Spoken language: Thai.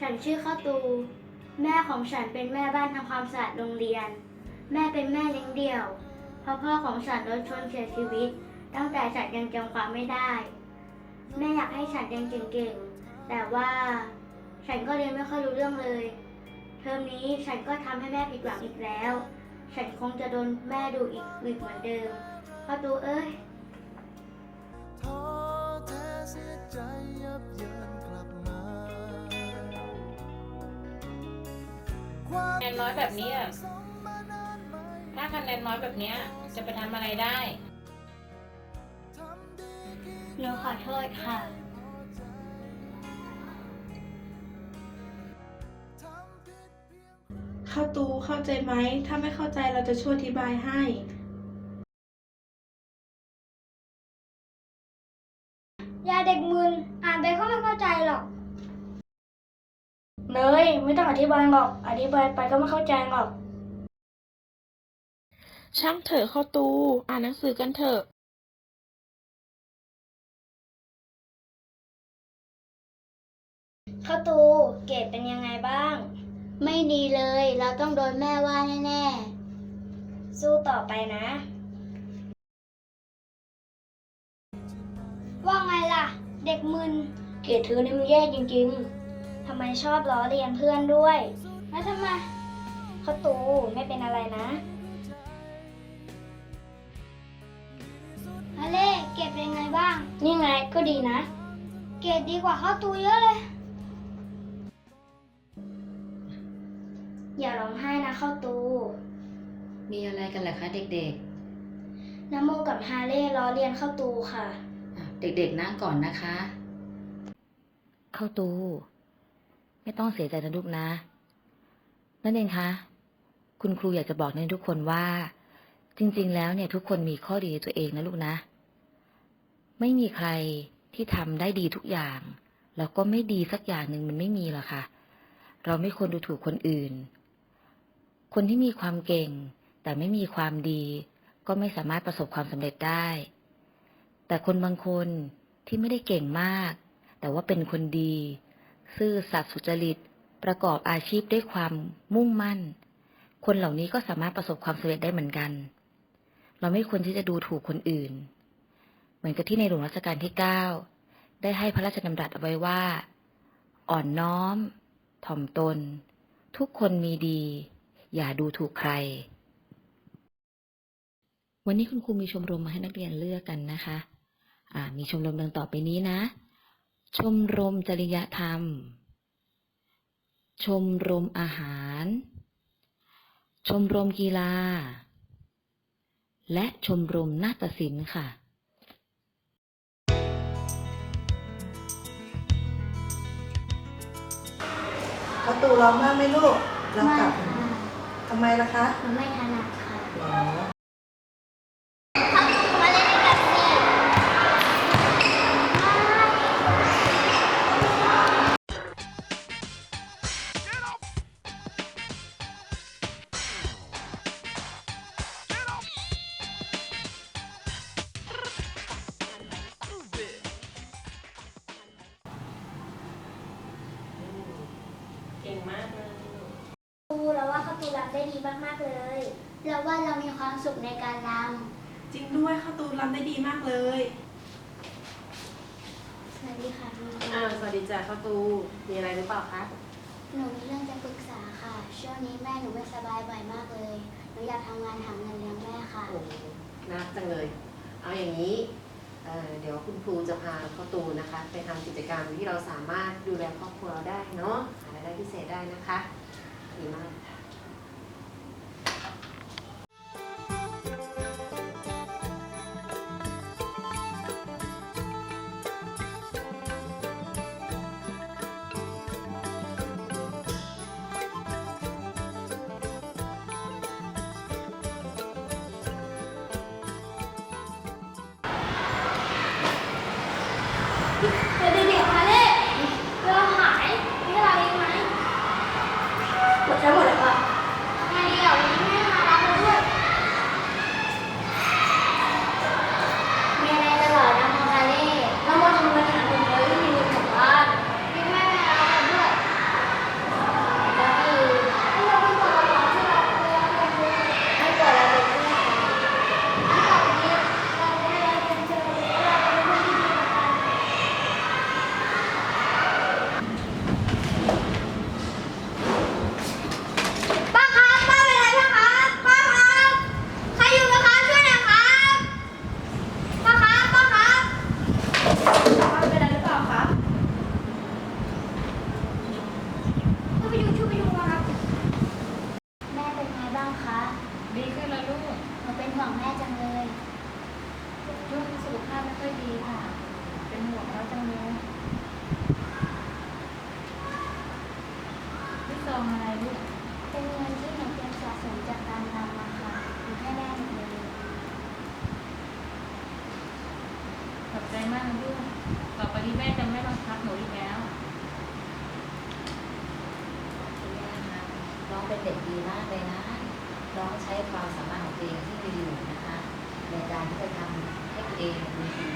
ฉันชื่อข้าวตู แม่ของฉันเป็นแม่บ้านทำความสะอาดโรงเรียน แม่เป็นแม่เลี้ยงเดี่ยว เพราะพ่อของฉันรถชนเสียชีวิต ตั้งแต่ฉันยังจำความไม่ได้ แม่อยากให้ฉันเรียนเก่งๆ แต่ว่าฉันก็เรียนไม่ค่อยรู้เรื่องเลย เทอมนี้ฉันก็ทำให้แม่ผิดหวังอีกแล้ว ฉันคงจะโดนแม่ดูอีกอีกเหมือนเดิมข้าวตูเอ้ย นนน้อยแบบนี้อะสมมานานไหมถ้าคะแนนน้อยแบบเนี้ยจะไปทำอะไรได้ทำดีกี่หนูขอโทษค่ะทำผิดเพียงเข้าตูเข้าใจไหม ถ้าไม่เข้าใจเราจะช่วยอธิบายให้ยาเด็กมึนอ่านไปก็ไม่เข้าใจหรอก เนยไม่ต้องอธิบายหรอก อธิบายไปก็ไม่เข้าใจหรอก ช่างเถอะเข้าตู อ่านหนังสือกันเถอะเข้าตูเกรดเป็นยังไงบ้าง ไม่ดีเลย เราต้องโดนแม่ว่าแน่สู้ต่อไปนะๆว่าไงล่ะ เด็กมึน เกรดเธอนี่มันแย่จริงๆ ทำไมชอบล้อเลียนเพื่อนด้วย แล้วทำไมเข้าตูไม่เป็นอะไรนะฮาเล่เก็บเป็นไงบ้าง นี่ไงก็ดีนะ เกรดดีกว่าเข้าตูเยอะเลย อย่าร้องไห้นะเข้าตู มีอะไรกันเหรอคะเด็กน้ำโมกับฮาเล่ล้อเลียนเข้าตูค่ะ ๆอะเด็กๆนั่งก่อนนะคะ เข้าตู ไม่ต้องเสียใจนะลูกนะ นั่นเองคะ คุณครูอยากจะบอกในทุกคนว่า จริง ๆ แล้วเนี่ยทุกคนมีข้อดีในตัวเองนะลูกนะ ไม่มีใครที่ทำได้ดีทุกอย่าง แล้วก็ไม่ดีสักอย่างหนึ่งมันไม่มีหรอกค่ะ เราไม่ควรดูถูกคนอื่น คนที่มีความเก่ง แต่ไม่มีความดี ก็ไม่สามารถประสบความสำเร็จได้ แต่คนบางคนที่ไม่ได้เก่งมาก แต่ว่าเป็นคนดี ซื่อสัตย์สุจริต ประกอบอาชีพด้วยความมุ่งมั่น คนเหล่านี้ก็สามารถประสบความสำเร็จได้เหมือนกัน เราไม่ควรที่จะดูถูกคนอื่น เหมือนกับที่ในหลวงรัชกาลที่9ได้ให้พระราชดำรัสเอาไว้ว่า อ่อนน้อม ถ่อมตน ทุกคนมีดี อย่าดูถูกใคร วันนี้คุณครูมีชมรมมาให้นักเรียนเลือกกันนะคะมีชมรมดังต่อไปนี้นะ ชมรมจริยธรรม ชมรมอาหาร ชมรมกีฬา และชมรมนาฏศิลป์ค่ะเข้าตูร้องมากไหมลูกเรากลับทำไมล่ะคะ หนูไม่ถนัดค่ะหรอ เก่งมากเลยตูแล้วว่าเข้าตูรำได้ดีมากๆเลย เราว่าเรามีความสุขในการรจริงด้วยเข้าตูรำได้ดีมากเลยำสวัสดีค่ะคุณครูอ่าสวัสดีจ้าข้าวตูมีอะไรหรือเปล่าคะหนูมีเรื่องจะปรึกษาค่ะ ช่วงนี้แม่หนูไม่สบายบ่อยมากเลย หนูอยากทำงานหาเงินเลี้ยงแม่ค่ะ โอ้โหน่าจังเลย เอาอย่างนี้ เเดี๋ยวคุณครูจะพาพ่อตูนะคะ ไปทำกิจกรรมที่เราสามารถดูแลครอบครัวเราได้เนาะหารายได้พิเศษได้นะคะดีมากค่ะ ขอบใจมากนะลูกต่อไปนี้แม่จะไม่บังคับหนูอีกแล้วแม่คะน้องเป็นเด็กดีมากเลยนะ น้องใช้ความสามารถของตัวเองที่มีอยู่นะคะ ในการที่จะทำให้ตัวเองมีคุณ